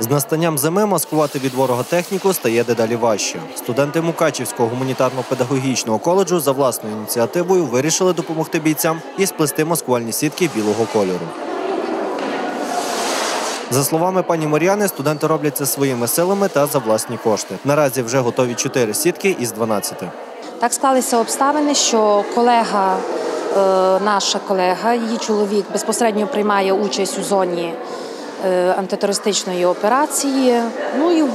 З настанням зими маскувати від ворога техніку стає дедалі важче. Студенти Мукачівського гуманітарно-педагогічного коледжу за власною ініціативою вирішили допомогти бійцям і сплести маскувальні сітки білого кольору. За словами пані Мар'яни, студенти роблять це своїми силами та за власні кошти. Наразі вже готові 4 сітки із 12. Так склалися обставини, що колега, е, наша колега, її чоловік безпосередньо приймає участь у зоні антитерористичної операції. Ну і в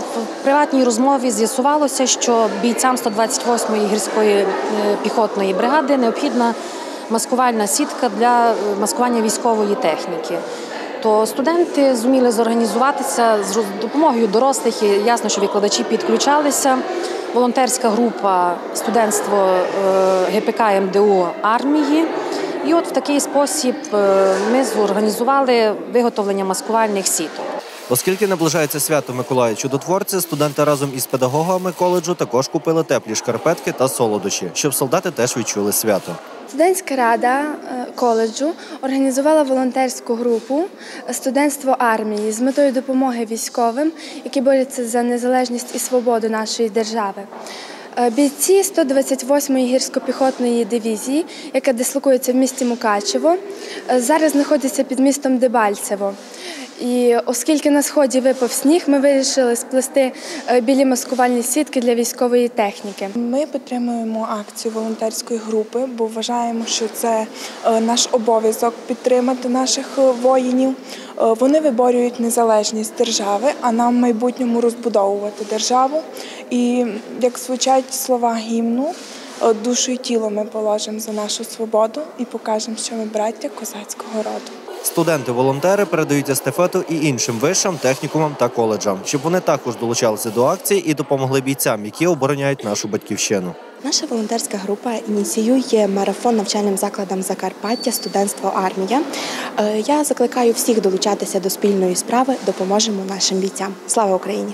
приватній розмові з'ясувалося, що бійцям 128-ї гірської е, піхотної бригади необхідна маскувальна сітка для е, маскування військової техніки. То студенти зуміли зорганізуватися з допомогою дорослих. І ясно, що викладачі підключалися. Волонтерська група студентство е, ГПК МДУ армії. І от в такий спосіб е, ми зорганізували виготовлення маскувальних сіток. Оскільки наближається свято Миколая Чудотворця, студенти разом із педагогами коледжу також купили теплі шкарпетки та солодощі, щоб солдати теж відчули свято. Студентська рада е, коледжу організувала волонтерську групу студентство армії з метою допомоги військовим, які борються за незалежність і свободу нашої держави. Е, Бійці 128-ї гірсько-піхотної дивізії, яка дислокується в місті Мукачево, е, зараз знаходиться під містом Дебальцево. І оскільки на сході випав сніг, ми вирішили сплести е, білі маскувальні сітки для військової техніки. Ми підтримуємо акцію волонтерської групи, бо вважаємо, що це е, наш обов'язок підтримати наших е, воїнів. Вони виборюють незалежність держави, а нам в майбутньому розбудовувати державу. І як звучать слова гімну, душу і тіло ми положимо за нашу свободу і покажемо, що ми браття козацького роду. Студенти-волонтери передають естафету і іншим вишам, технікумам та коледжам, щоб вони також долучалися до акції і допомогли бійцям, які обороняють нашу батьківщину. Наша волонтерська група ініціює марафон навчальним закладам Закарпаття студентство армія. Е, Я закликаю всіх долучатися до спільної справи. Допоможемо нашим бійцям. Слава Україні!